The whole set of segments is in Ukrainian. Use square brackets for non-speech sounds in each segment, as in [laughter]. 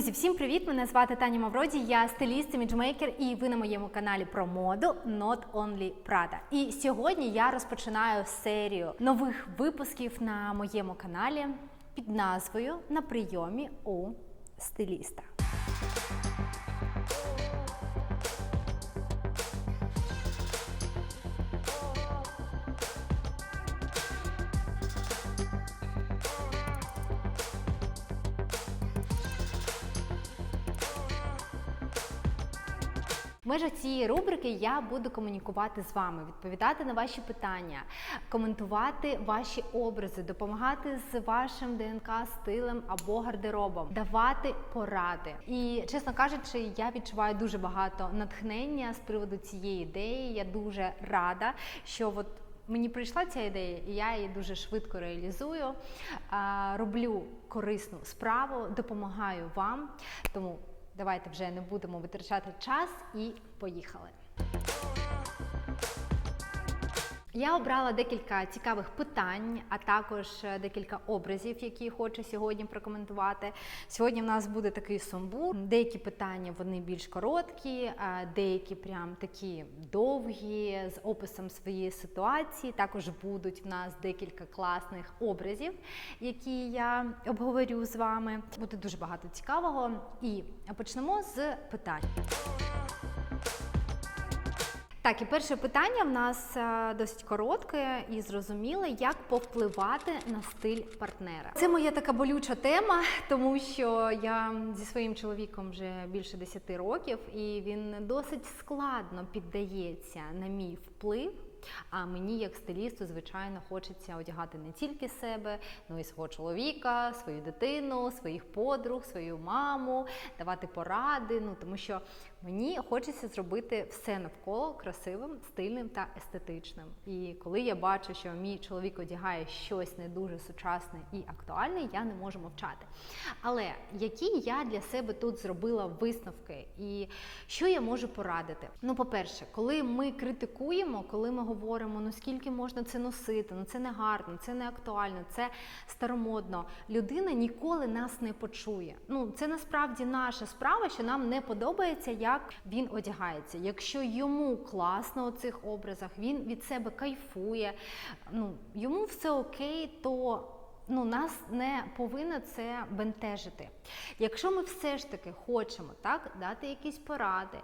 Друзі, всім привіт! Мене звати Таня Мавроді, я стиліст, іміджмейкер, і ви на моєму каналі про моду Not Only Prada. І сьогодні я розпочинаю серію нових випусків на моєму каналі під назвою На прийомі у стиліста. Межах цієї рубрики я буду комунікувати з вами, відповідати на ваші питання, коментувати ваші образи, допомагати з вашим ДНК стилем або гардеробом, давати поради. І чесно кажучи, я відчуваю дуже багато натхнення з приводу цієї ідеї. Я дуже рада, що от. Мені прийшла ця ідея, і я її дуже швидко реалізую. Роблю корисну справу, допомагаю вам. Тому Давайте вже не будемо витрачати час і поїхали. Я обрала декілька цікавих питань, а також декілька образів, які хочу сьогодні прокоментувати. Сьогодні в нас буде такий сумбур. Деякі питання вони більш короткі, деякі прям такі довгі, з описом своєї ситуації. Також будуть в нас декілька класних образів, які я обговорю з вами. Буде дуже багато цікавого. І почнемо з питань. Так, і перше питання в нас е, досить коротке і зрозуміле, як повпливати на стиль партнера. Це моя така болюча тема, тому що я зі своїм чоловіком вже більше 10 років, і він досить складно піддається на мій вплив. А мені, як стилісту, звичайно, хочеться одягати не тільки себе, ну і свого чоловіка, свою дитину, своїх подруг, свою маму, давати поради. Ну тому що мені хочеться зробити все навколо красивим, стильним та естетичним. І коли я бачу, що мій чоловік одягає щось не дуже сучасне і актуальне, я не можу мовчати. Але які я для себе тут зробила висновки, і що я можу порадити? Ну, по-перше, коли ми критикуємо, коли ми говоримо, ну скільки можна це носити, ну це не гарно, це не актуально, це старомодно. Людина ніколи нас не почує. Ну це насправді наша справа, що нам не подобається, як він одягається. Якщо йому класно у цих образах, він від себе кайфує, ну йому все окей, то ну, нас не повинно це бентежити. Якщо ми все ж таки хочемо так, дати якісь поради,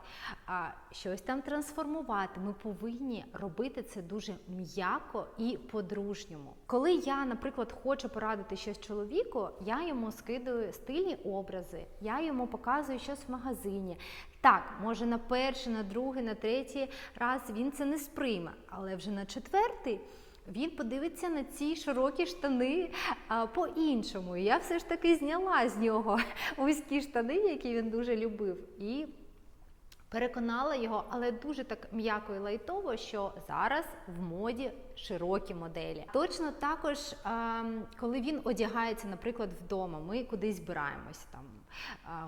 а, щось там трансформувати, ми повинні робити це дуже м'яко і по-дружньому. Коли я, наприклад, хочу порадити щось чоловіку, я йому скидаю стильні образи, я йому показую щось в магазині. Так, може на перший, на другий, на третій раз він це не сприйме, але вже на четвертий він подивиться на ці широкі штани по-іншому. Я все ж таки зняла з нього [laughs] вузькі штани, які він дуже любив. І Переконала його, але дуже так м'яко і лайтово, що зараз в моді широкі моделі. Точно також, коли він одягається, наприклад, вдома, ми кудись збираємося там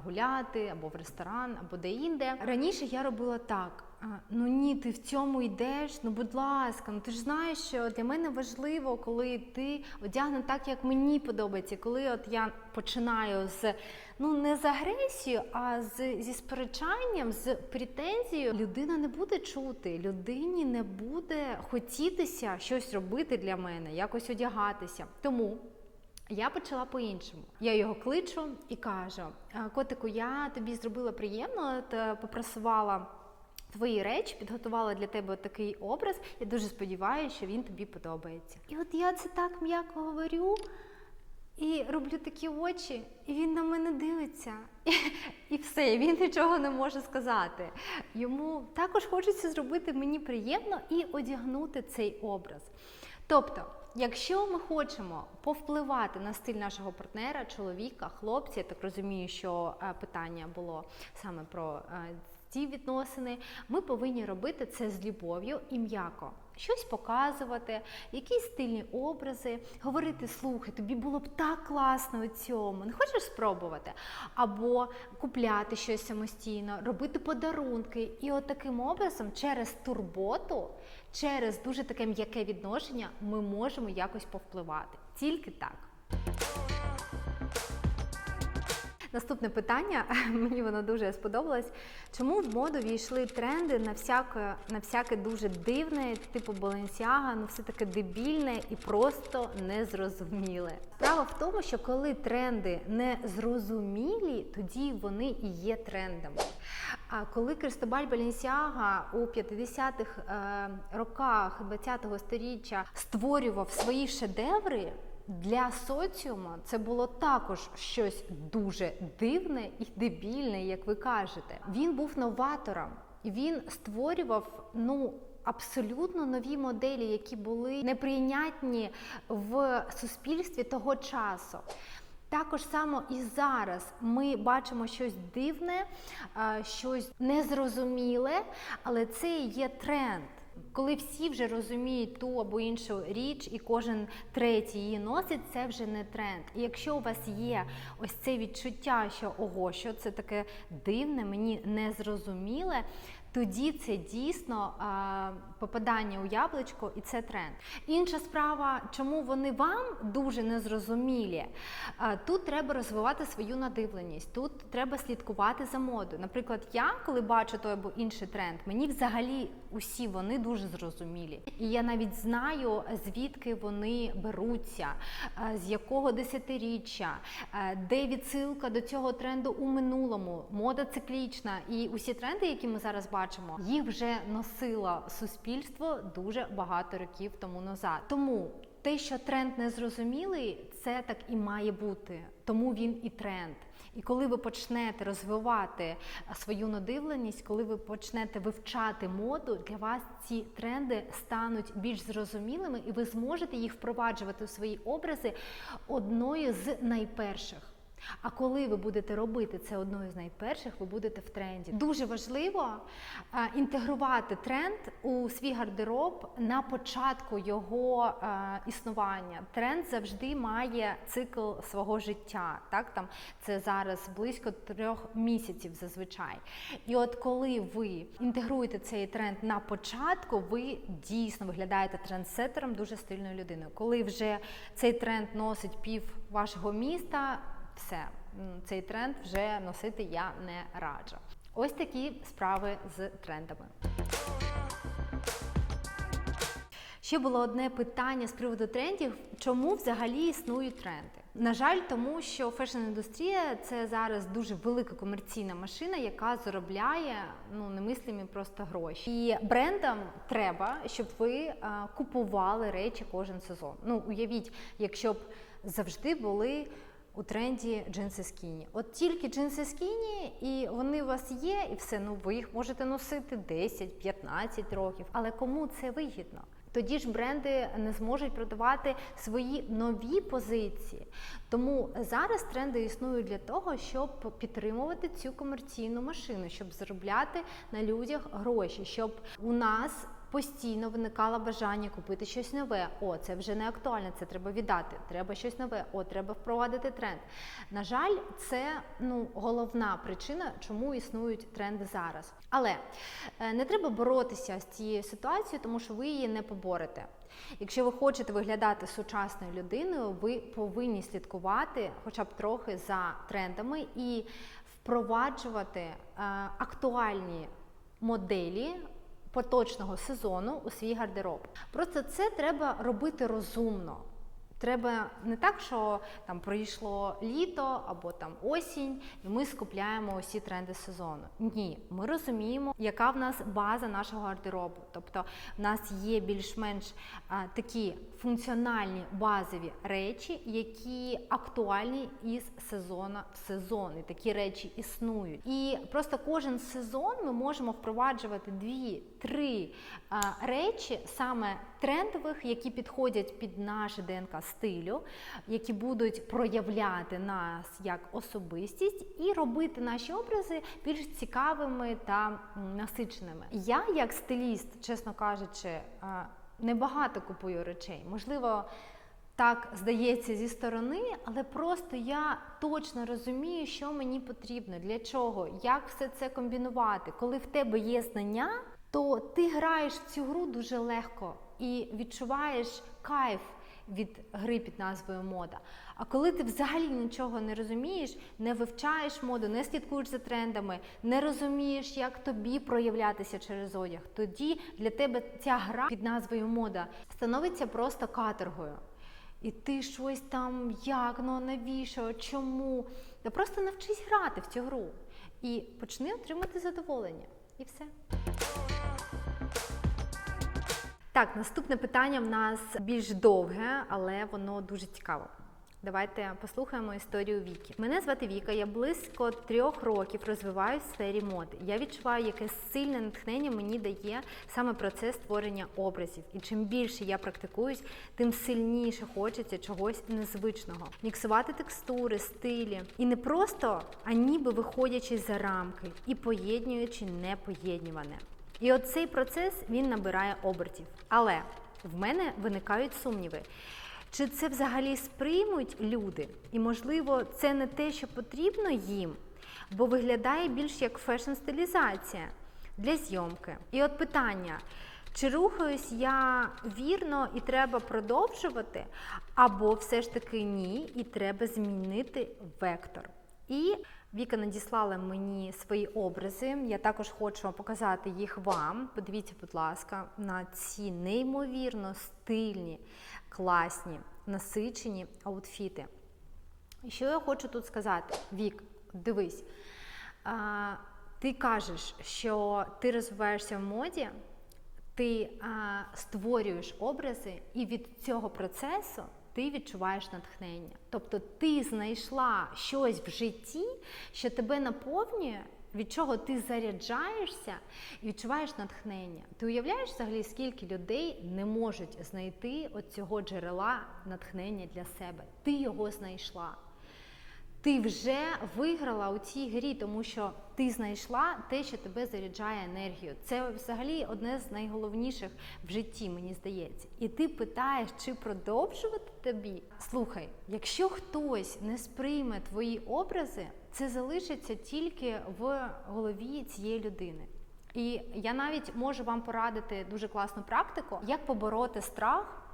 гуляти або в ресторан, або де-інде. Раніше я робила так. Ну ні, ти в цьому йдеш. Ну, будь ласка, ну ти ж знаєш, що для мене важливо, коли ти одягнен так, як мені подобається. Коли от я починаю з ну не з агресією, а з зі сперечанням, з претензією, людина не буде чути, людині не буде хотітися щось робити для мене, якось одягатися. Тому. Я почала по-іншому. Я його кличу і кажу: котику, я тобі зробила приємно, та попрасувала твої речі, підготувала для тебе такий образ. Я дуже сподіваюся, що він тобі подобається. І от я це так м'яко говорю. І роблю такі очі, і він на мене дивиться, і, і все, він нічого не може сказати. Йому також хочеться зробити мені приємно і одягнути цей образ. Тобто, якщо ми хочемо повпливати на стиль нашого партнера, чоловіка, хлопця, я так розумію, що е, питання було саме про ці відносини, ми повинні робити це з любов'ю і м'яко. Щось показувати, якісь стильні образи, говорити, слухай, тобі було б так класно у цьому, не хочеш спробувати? Або купляти щось самостійно, робити подарунки. І от таким образом, через турботу, через дуже таке м'яке відношення, ми можемо якось повпливати. Тільки так. Наступне питання, [laughs] мені воно дуже сподобалось. Чому в моду війшли тренди на всяке, на всяке дуже дивне, типу Balenciaga, ну все таке дебільне і просто незрозуміле? Справа в тому, що коли тренди не зрозумілі, тоді вони і є трендами. А коли Кристобаль Балінсіага у 50-х е, роках 20-го сторіччя створював свої шедеври, для соціуму це було також щось дуже дивне і дебільне, як ви кажете. Він був новатором, він створював ну. Абсолютно нові моделі, які були неприйнятні в суспільстві того часу. Також само і зараз ми бачимо щось дивне, щось незрозуміле, але це є тренд. Коли всі вже розуміють ту або іншу річ, і кожен третій її носить, це вже не тренд. І якщо у вас є ось це відчуття, що ого, що це таке дивне, мені незрозуміле, тоді це дійсно попадання у яблучко, і це тренд. Інша справа, чому вони вам дуже незрозумілі, тут треба розвивати свою надивленість, тут треба слідкувати за модою. Наприклад, я, коли бачу той або інший тренд, мені взагалі усі вони дуже зрозумілі. І я навіть знаю, звідки вони беруться, з якого десятиріччя, де відсилка до цього тренду у минулому, мода циклічна. І усі тренди, які ми зараз бачимо, їх вже носило суспільство дуже багато років тому назад. Тому те, що тренд незрозумілий, це так і має бути. Тому він і тренд. І коли ви почнете розвивати свою надивленість, коли ви почнете вивчати моду, для вас ці тренди стануть більш зрозумілими, і ви зможете їх впроваджувати у свої образи одною з найперших. А коли ви будете робити це одною з найперших, ви будете в тренді. Дуже важливо а, інтегрувати тренд у свій гардероб на початку його а, існування. Тренд завжди має цикл свого життя. Так там це зараз близько трьох місяців зазвичай. І от коли ви інтегруєте цей тренд на початку, ви дійсно виглядаєте трендсеттером, дуже стильною людиною. Коли вже цей тренд носить пів вашого міста все, цей тренд вже носити я не раджу. Ось такі справи з трендами. Ще було одне питання з приводу трендів: чому взагалі існують тренди? На жаль, тому що фешн-індустрія це зараз дуже велика комерційна машина, яка заробляє ну немислимі просто гроші. І брендам треба, щоб ви а, купували речі кожен сезон. Ну уявіть, якщо б завжди були у тренді джинси скіні. От тільки джинси скіні, і вони у вас є, і все, ну ви їх можете носити 10-15 років. Але кому це вигідно? Тоді ж бренди не зможуть продавати свої нові позиції. Тому зараз тренди існують для того, щоб підтримувати цю комерційну машину, щоб заробляти на людях гроші, щоб у нас постійно виникало бажання купити щось нове. О, це вже не актуально, це треба віддати. Треба щось нове, о, треба впровадити тренд. На жаль, це ну головна причина, чому існують тренди зараз. Але е, не треба боротися з цією ситуацією, тому що ви її не поборете. Якщо ви хочете виглядати сучасною людиною, ви повинні слідкувати, хоча б трохи за трендами і впроваджувати е, актуальні моделі поточного сезону у свій гардероб. Просто це треба робити розумно. Треба не так, що там пройшло літо або там осінь, і ми скупляємо усі тренди сезону. Ні, ми розуміємо, яка в нас база нашого гардеробу. Тобто в нас є більш-менш такі функціональні базові речі, які актуальні із сезону в сезон. І такі речі існують. І просто кожен сезон ми можемо впроваджувати дві-три речі, саме трендових, які підходять під наше ДНК стилю, які будуть проявляти нас як особистість і робити наші образи більш цікавими та насиченими. Я, як стиліст, чесно кажучи, небагато купую речей. Можливо. Так здається зі сторони, але просто я точно розумію, що мені потрібно, для чого, як все це комбінувати. Коли в тебе є знання, то ти граєш в цю гру дуже легко і відчуваєш кайф від гри під назвою мода. А коли ти взагалі нічого не розумієш, не вивчаєш моду, не слідкуєш за трендами, не розумієш, як тобі проявлятися через одяг, тоді для тебе ця гра під назвою мода становиться просто каторгою. І ти щось там, як, ну навіщо, чому? Та просто навчись грати в цю гру і почни отримати задоволення. І все. Так, наступне питання в нас більш довге, але воно дуже цікаве. Давайте послухаємо історію Віки. Мене звати Віка. Я близько трьох років розвиваюсь в сфері моди. Я відчуваю, яке сильне натхнення мені дає саме процес створення образів. І чим більше я практикуюсь, тим сильніше хочеться чогось незвичного. Міксувати текстури, стилі. І не просто, а ніби виходячи за рамки і поєднуючи непоєднюване. І оцей процес він набирає обертів. Але в мене виникають сумніви. Чи це взагалі сприймуть люди? І, можливо, це не те, що потрібно їм, бо виглядає більш як фешн-стилізація для зйомки. І от питання: чи рухаюсь я вірно і треба продовжувати, або все ж таки ні, і треба змінити вектор. І Віка надіслала мені свої образи. Я також хочу показати їх вам. Подивіться, будь ласка, на ці неймовірно стильні, класні, насичені аутфіти. Що я хочу тут сказати? Вік, дивись, а, ти кажеш, що ти розвиваєшся в моді, ти а, створюєш образи, і від цього процесу ти відчуваєш натхнення. Тобто ти знайшла щось в житті, що тебе наповнює, від чого ти заряджаєшся і відчуваєш натхнення. Ти уявляєш взагалі, скільки людей не можуть знайти от цього джерела натхнення для себе? Ти його знайшла. Ти вже виграла у цій грі, тому що ти знайшла те, що тебе заряджає енергію. Це взагалі одне з найголовніших в житті, мені здається. І ти питаєш, чи продовжувати тобі. Слухай, якщо хтось не сприйме твої образи, це залишиться тільки в голові цієї людини. І я навіть можу вам порадити дуже класну практику, як побороти страх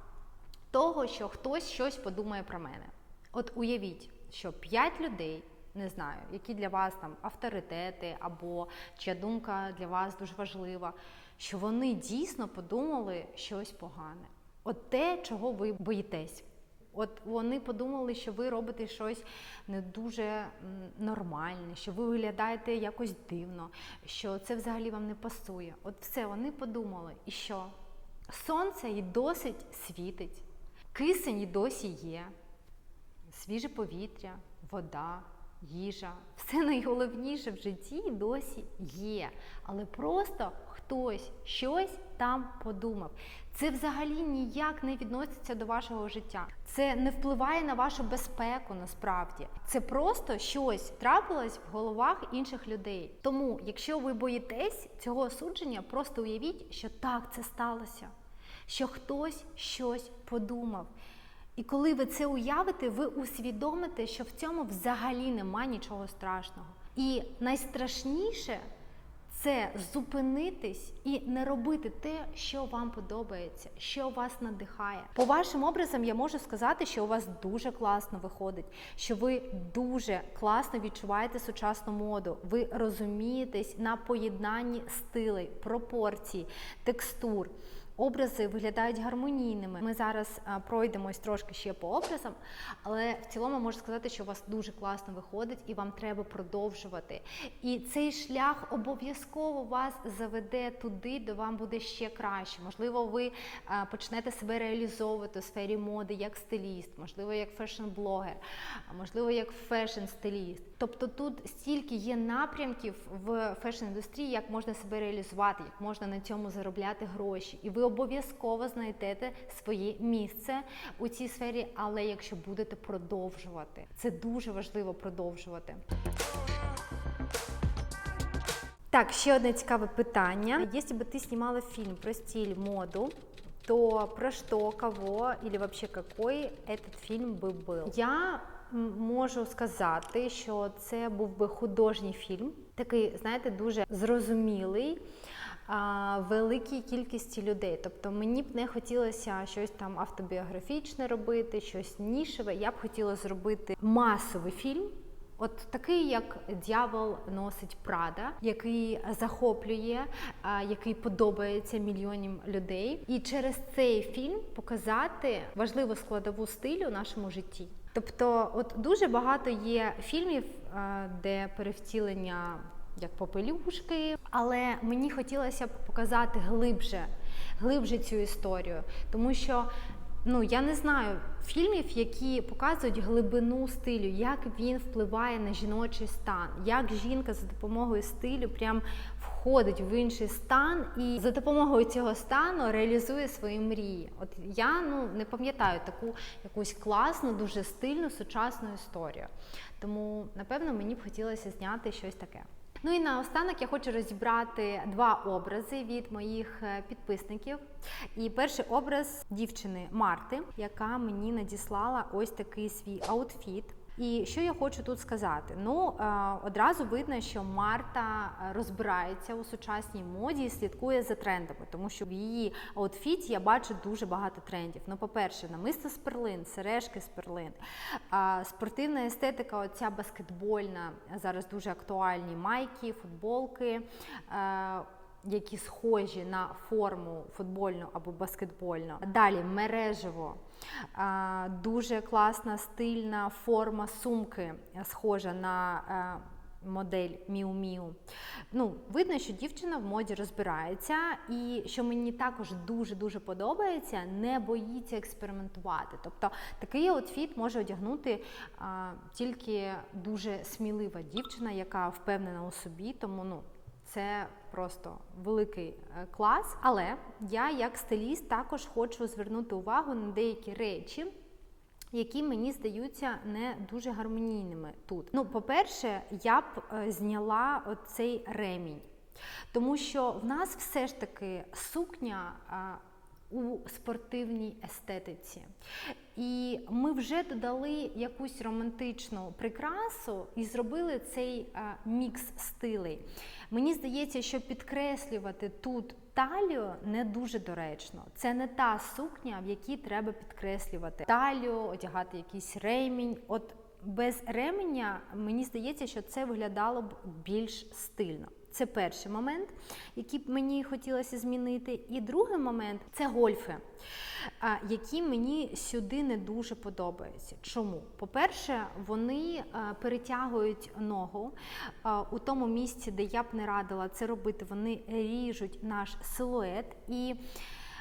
того, що хтось щось подумає про мене. От уявіть що п'ять людей, не знаю, які для вас там авторитети, або чия думка для вас дуже важлива, що вони дійсно подумали щось погане. От те, чого ви боїтесь. От вони подумали, що ви робите щось не дуже нормальне, що ви виглядаєте якось дивно, що це взагалі вам не пасує. От все, вони подумали. І що? Сонце і досить світить, кисень і досі є свіже повітря, вода, їжа. Все найголовніше в житті досі є. Але просто хтось щось там подумав. Це взагалі ніяк не відноситься до вашого життя. Це не впливає на вашу безпеку насправді. Це просто щось трапилось в головах інших людей. Тому, якщо ви боїтесь цього осудження, просто уявіть, що так це сталося, що хтось щось подумав. І коли ви це уявите, ви усвідомите, що в цьому взагалі нема нічого страшного. І найстрашніше це зупинитись і не робити те, що вам подобається, що вас надихає. По вашим образам я можу сказати, що у вас дуже класно виходить, що ви дуже класно відчуваєте сучасну моду. Ви розумієтесь на поєднанні стилей, пропорцій, текстур. Образи виглядають гармонійними. Ми зараз пройдемось трошки ще по образам, але в цілому можу сказати, що у вас дуже класно виходить і вам треба продовжувати. І цей шлях обов'язково вас заведе туди, де вам буде ще краще. Можливо, ви почнете себе реалізовувати у сфері моди як стиліст, можливо, як фешн-блогер, можливо, як фешн-стиліст. Тобто тут стільки є напрямків в фешн-індустрії, як можна себе реалізувати, як можна на цьому заробляти гроші. І ви обов'язково знайдете своє місце у цій сфері, але якщо будете продовжувати, це дуже важливо продовжувати. Так, ще одне цікаве питання. Якщо бы ты снимала фильм про стиль, моду, то про что, кого или вообще какой этот фильм бы был? Я м, можу сказати, що це був би художній фільм, такий, знаєте, дуже зрозумілий. Великій кількості людей, тобто мені б не хотілося щось там автобіографічне робити, щось нішеве. Я б хотіла зробити масовий фільм, От такий, як дьявол носить Прада, який захоплює, який подобається мільйонам людей, і через цей фільм показати важливу складову стилю у нашому житті. Тобто, от дуже багато є фільмів, де перевтілення як попелюшки, але мені хотілося б показати глибше, глибше цю історію, тому що Ну, я не знаю фільмів, які показують глибину стилю, як він впливає на жіночий стан, як жінка за допомогою стилю прям входить в інший стан і за допомогою цього стану реалізує свої мрії. От я ну не пам'ятаю таку якусь класну, дуже стильну сучасну історію. Тому напевно мені б хотілося зняти щось таке. Ну і наостанок я хочу розібрати два образи від моїх е, підписників. І перший образ дівчини Марти, яка мені надіслала ось такий свій аутфіт. І що я хочу тут сказати? Ну е, одразу видно, що Марта е, розбирається у сучасній моді і слідкує за трендами, тому що в її аутфіті я бачу дуже багато трендів. Ну, по-перше, намисто з перлин, сережки з перлин, спортивна естетика, оця баскетбольна, зараз дуже актуальні майки, футболки. Які схожі на форму футбольну або баскетбольну. Далі мережево. Дуже класна стильна форма сумки, схожа на е, модель Miu. Ну, видно, що дівчина в моді розбирається, і що мені також дуже-дуже подобається, не боїться експериментувати. Тобто такий аутфіт може одягнути а, тільки дуже смілива дівчина, яка впевнена у собі, тому ну. Це просто великий е, клас. Але я, як стиліст, також хочу звернути увагу на деякі речі, які мені здаються не дуже гармонійними тут. Ну, по-перше, я б е, зняла цей ремінь, тому що в нас все ж таки сукня. Е, у спортивній естетиці. І ми вже додали якусь романтичну прикрасу і зробили цей а, мікс стилей. Мені здається, що підкреслювати тут талію не дуже доречно. Це не та сукня, в якій треба підкреслювати талію, одягати якийсь ремінь. От без ременя мені здається, що це виглядало б більш стильно. Це перший момент, який б мені хотілося змінити. І другий момент це гольфи, які мені сюди не дуже подобаються. Чому? По-перше, вони перетягують ногу у тому місці, де я б не радила це робити. Вони ріжуть наш силует і.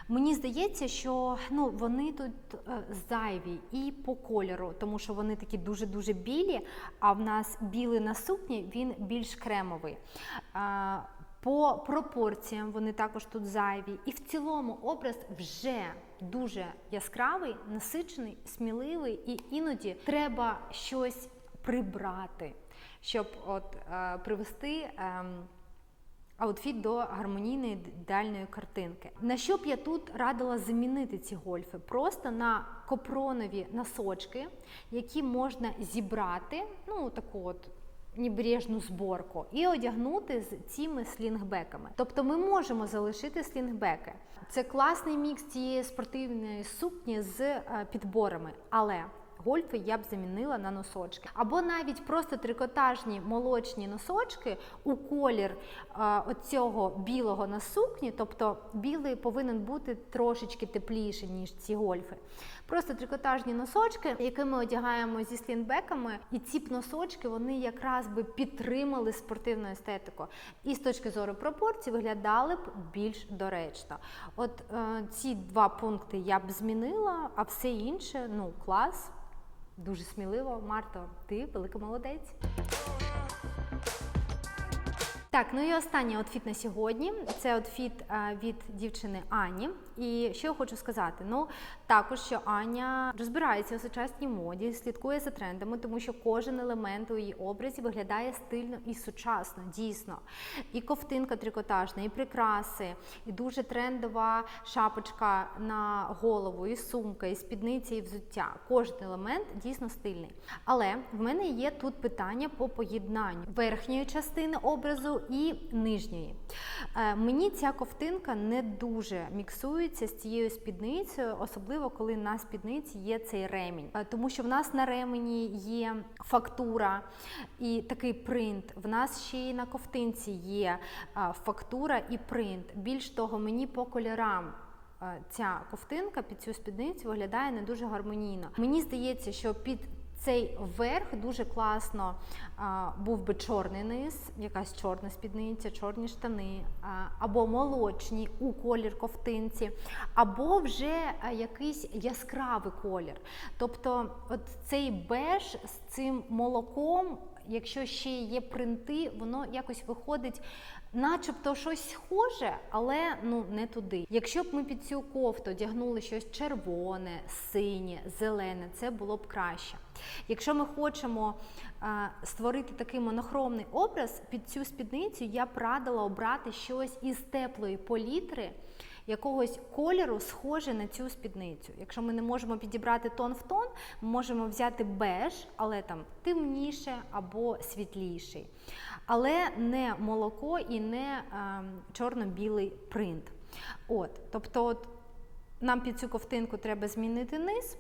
Мені здається, що ну вони тут е, зайві і по кольору, тому що вони такі дуже дуже білі. А в нас білий на сукні він більш кремовий. По пропорціям вони також тут зайві. І в цілому образ вже дуже яскравий, насичений, сміливий, і іноді треба щось прибрати, щоб от е, привести. Аутфіт до гармонійної ідеальної картинки. На що б я тут радила замінити ці гольфи? Просто на копронові носочки, які можна зібрати, ну таку от. Небрежну зборку і одягнути з цими слінгбеками. Тобто ми можемо залишити слінгбеки. Це класний мікс цієї спортивної сукні з е, підборами, але гольфи я б замінила на носочки. Або навіть просто трикотажні молочні носочки у колір е, оцього білого на сукні, тобто білий повинен бути трошечки тепліший, ніж ці гольфи. Просто трикотажні носочки, які ми одягаємо зі слінбеками, і ці б носочки вони якраз би підтримали спортивну естетику. І з точки зору пропорцій виглядали б більш доречно. От е, ці два пункти я б змінила, а все інше ну клас. Дуже сміливо, Марто, ти велика молодець. Так, ну і останній outfit на сьогодні. Це outfit е, від дівчини Ані. І що я хочу сказати? Ну також що Аня розбирається у сучасній моді, слідкує за трендами, тому що кожен елемент у її образі виглядає стильно і сучасно, дійсно. І ковтинка трикотажна, і прикраси, і дуже трендова шапочка на голову, і сумка, і спідниці, і взуття. Кожен елемент дійсно стильний. Але в мене є тут питання по поєднанню верхньої частини образу і нижньої. Е, мені ця ковтинка не дуже міксується з цією спідницею, особливо коли на спідниці є цей ремінь. Е, тому що в нас на ремені є фактура і такий принт. В нас ще й на ковтинці є е, фактура і принт. Більш того, мені по кольорам. Ця ковтинка під цю спідницю виглядає не дуже гармонійно. Мені здається, що під цей верх дуже класно а, був би чорний низ, якась чорна спідниця, чорні штани, а, або молочні у колір ковтинці, або вже якийсь яскравий колір. Тобто, от цей беж з цим молоком, якщо ще є принти, воно якось виходить. Начебто щось схоже, але ну не туди. Якщо б ми під цю кофту одягнули щось червоне, синє, зелене, це було б краще. Якщо ми хочемо е, створити такий монохромний образ, під цю спідницю я б радила обрати щось із теплої політри, якогось кольору, схоже на цю спідницю. Якщо ми не можемо підібрати тон в тон, ми можемо взяти беж, але там темніше або світліший. Але не молоко і не е, чорно-білий принт. От, тобто, от, нам під цю ковтинку треба змінити низ.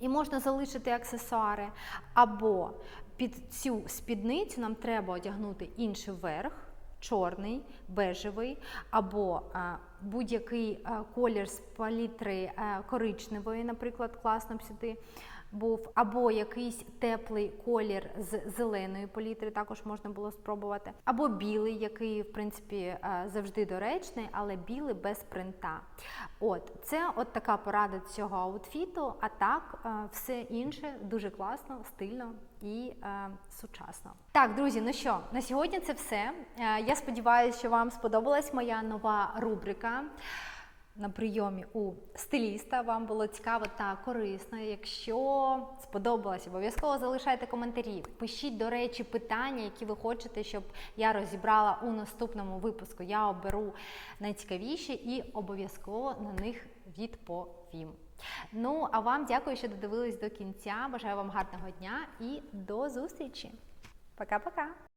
І можна залишити аксесуари, або під цю спідницю нам треба одягнути інший верх, чорний, бежевий, або е, будь-який е, колір з палітри е, коричневої, наприклад, класно б сюди був, або якийсь теплий колір з зеленої палітри, також можна було спробувати, або білий, який, в принципі, е, завжди доречний, але білий без принта. От, це от така порада цього аутфіту, а так е, все інше дуже класно, стильно і е, сучасно. Так, друзі, ну що, на сьогодні це все. Е, я сподіваюся, що вам сподобалась моя нова рубрика на прийомі у стиліста. Вам було цікаво та корисно. Якщо сподобалось, обов'язково залишайте коментарі. Пишіть, до речі, питання, які ви хочете, щоб я розібрала у наступному випуску. Я оберу найцікавіші і обов'язково на них відповім. Ну, а вам дякую, що додивились до кінця. Бажаю вам гарного дня і до зустрічі. Пока-пока!